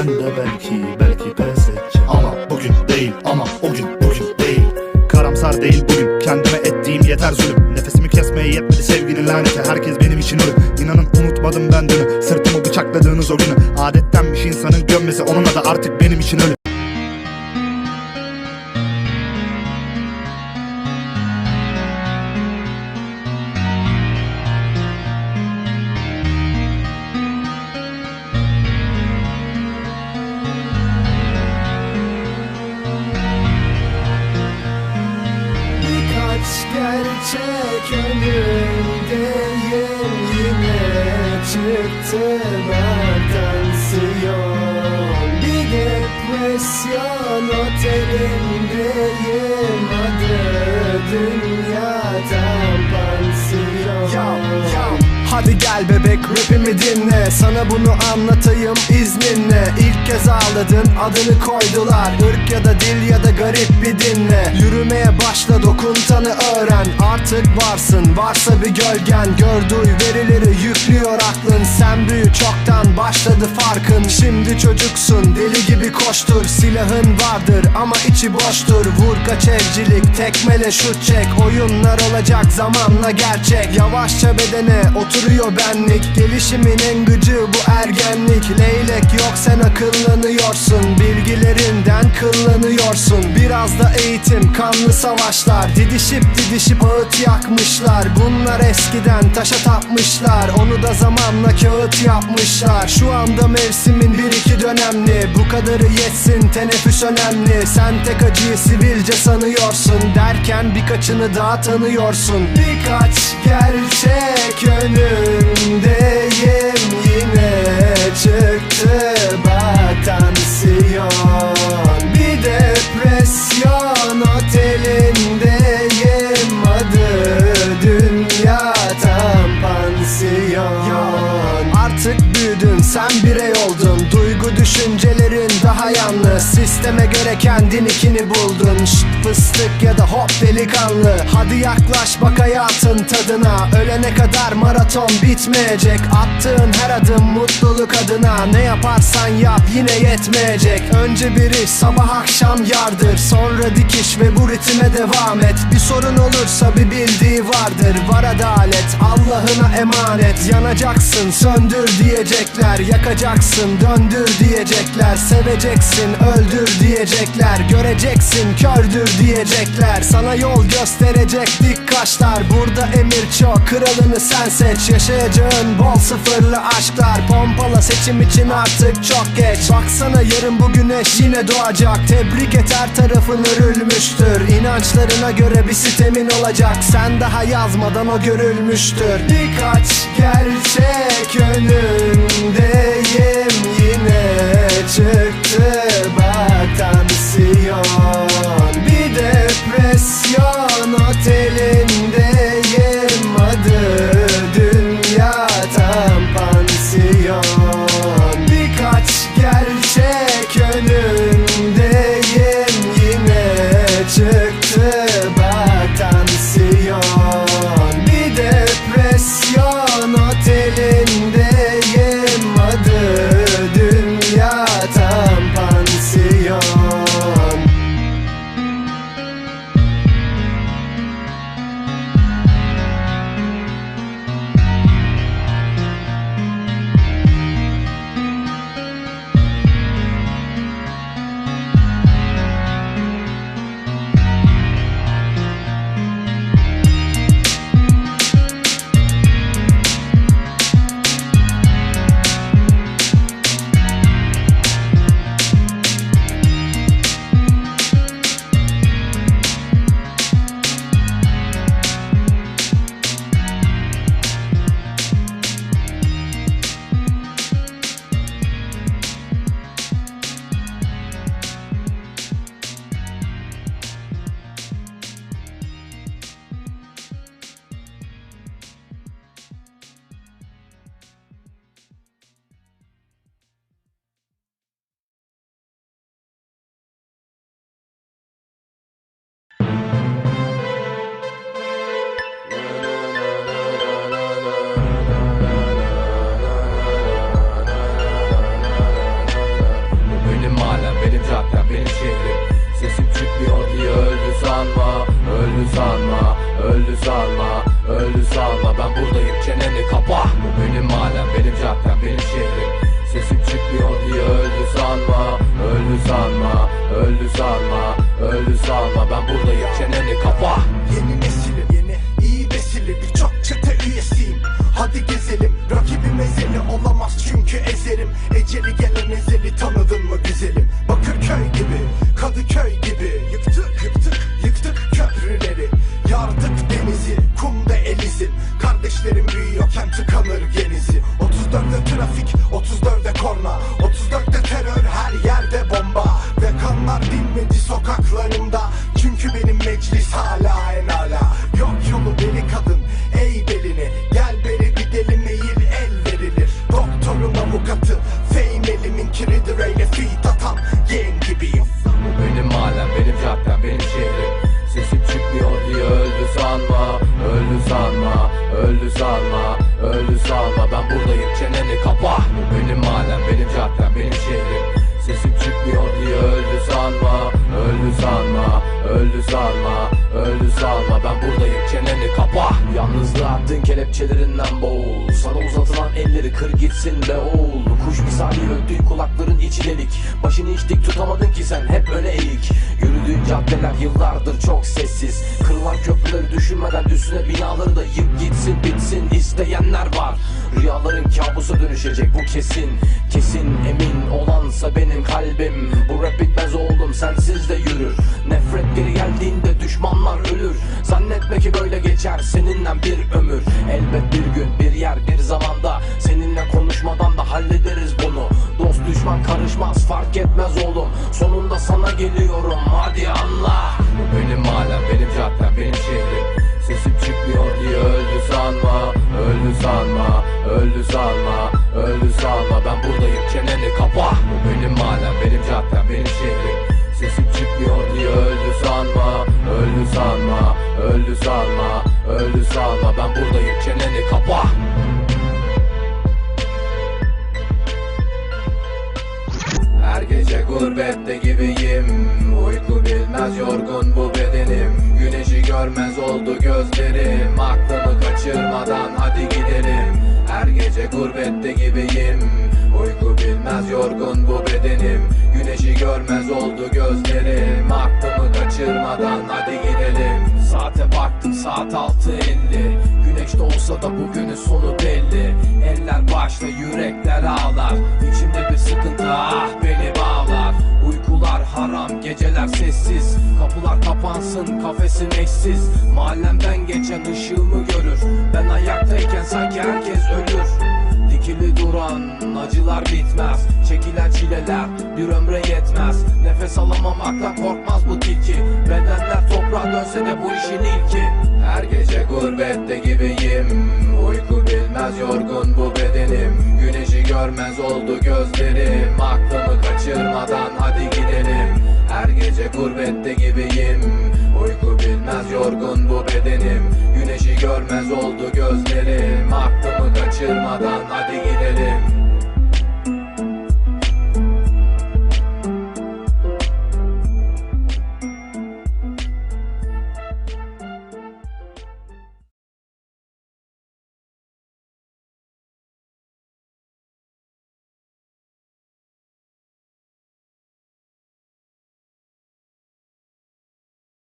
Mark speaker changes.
Speaker 1: Ben de belki belki pes edeceğim.
Speaker 2: Ama bugün değil ama o gün bugün değil.
Speaker 1: Karamsar değil bugün Kendime ettiğim yeter zulüm. Nefesimi kesmeye yetmedi sevginin laneti Herkes benim için ölüm. İnanın unutmadım ben dünü Sırtımı bıçakladığınız o günü. Adettenmiş insanın gömmesi Onunla da artık benim için ölüm
Speaker 3: gerçek önündeyim Yine çıktı tansiyon Bir depresyon otelindeyim Adı pansiyon Hadi gel bebek rapimi dinle. Sana bunu anlatayım izninle. İlk kez ağladın adını koydular. Irk ya da dil ya da garip bir dinle. Yürümeye başla dokuntanı öğren. Artık varsın varsa bir gölgen. Gör duy verileri yüklüyor aklın. Sen büyü çoktan başladı farkın. Şimdi çocuksun deli gibi koştur. Silahın vardır ama içi boştur. Vur kaç evcilik tekmele şut çek. Oyunlar olacak zamanla gerçek. Yavaşça bedene oturuyor benlik. Gelişimin en gıcı bu ergenlik. Leylek yok sen akıllanıyorsun. Bilgilerinden kıllanıyorsun. Biraz da eğitim kanlı savaşlar. Didişip didişip ağıt yakmışlar. Bunlar eskiden taşa tapmışlar. Onu da zamanla kağıt yapmışlar. Şu anda mevsimin bir iki dönemli. Bu kadarı yetsin teneffüs önemli. Sen tek acıyı sivilce sanıyorsun Derken birkaçını daha tanıyorsun. Birkaç gerçek önündeyim Yine çıktı daha Sisteme göre kendininkini buldun. Şşt fıstık ya da hop delikanlı. Hadi yaklaş bak hayatın tadına. Ölene kadar maraton bitmeyecek. Attığın her adım mutluluk adına. Ne yaparsan yap yine yetmeyecek. Önce bir iş sabah akşam yardır. Sonra dikiş ve bu ritme devam et. Bir sorun olursa bir bildiği vardır. Var adalet Allah'ına emanet. Yanacaksın söndür diyecekler. Yakacaksın döndür diyecekler Seveceksin öldür diyecekler. Göreceksin kördür diyecekler. Sana yol gösterecek dik kaşlar. Burada emir çok kralını sen seç. Yaşayacağın bol sıfırlı aşklar. Pompala seçim için artık çok geç. Baksana yarın bu güneş yine doğacak. Tebrik et her tarafın örülmüştür. İnançlarına göre bir sistemin olacak. Sen daha yazmadan o görülmüştür. Birkaç gerçek önündeyim Yine çıktı bak tansiyon. Bir depresyon otelindeyim. Adı dünya tam pansiyon. Birkaç gerçek önündeyim. Yine çıktı bak tansiyon. Bir depresyon otelindeyim
Speaker 4: salma Öldü salma Öldü salma. Ben buradayım çeneni kapa. Bu benim alem benim cadden benim şehrim. Sesim çıkmıyor diye öldü salma Öldü salma Öldü salma Öldü salma. Ben buradayım çeneni kapa. Trafik 34'te korna şehrim Sesim çıkmıyor diye öldü sanma Öldü sanma, öldü sanma Öldü sanma. Ben buradayım çeneni kapa. Yalnızlığa attığın kelepçelerinden boğul. Sana uzatılan elleri kır gitsin be oğul. Kuş misali öldüğün kulakların içi delik. Başını hiç dik tutamadın ki sen hep öne eğik caddeler yıllardır çok sessiz. Kırılan köprüleri düşünmeden üstüne binaları da yık gitsin bitsin. İsteyenler var. Rüyaların kabusa dönüşecek bu kesin. Kesin emin olansa benim kalbim. Bu rap bitmez oğlum sensiz de yürür. Nefret geri geldiğinde düşmanlar ölür. Zannetme ki böyle geçer seninle bir ömür. Elbet bir gün bir Öldü sanma Ben buradayım çeneni kapa. Her gece gurbette gibiyim. Uyku bilmez yorgun bu bedenim. Güneşi görmez oldu gözlerim. Aklımı kaçırmadan hadi gidelim. Her gece gurbette gibiyim. Uyku bilmez yorgun bu bedenim. Güneşi görmez oldu gözlerim. Aklımı kaçırmadan hadi gidelim. Saate baktım saat altı elli. Güneş de olsa da bugünün sonu belli. Eller başta yürekler ağlar. İçimde bir sıkıntı ah beni bağlar. Uykular haram geceler sessiz. Kapılar kapansın kafesim eşsiz. Mahallemden geçen ışığımı görür. Ben ayaktayken sanki herkes ölür Dikili duran acılar bitmez. Çekilen çileler bir ömre yetmez. Nefes alamamaktan korkmaz bu tilki. Bedenler toprağa dönse de bu işin ilki. Her gece gurbette gibiyim. Uyku bilmez yorgun bu bedenim. Güneşi görmez oldu gözlerim. Aklımı kaçırmadan hadi gidelim. Her gece gurbette gibiyim. Uyku bilmez yorgun bu bedenim. Güneşi görmez oldu gözlerim kaçırmadan hadi gidelim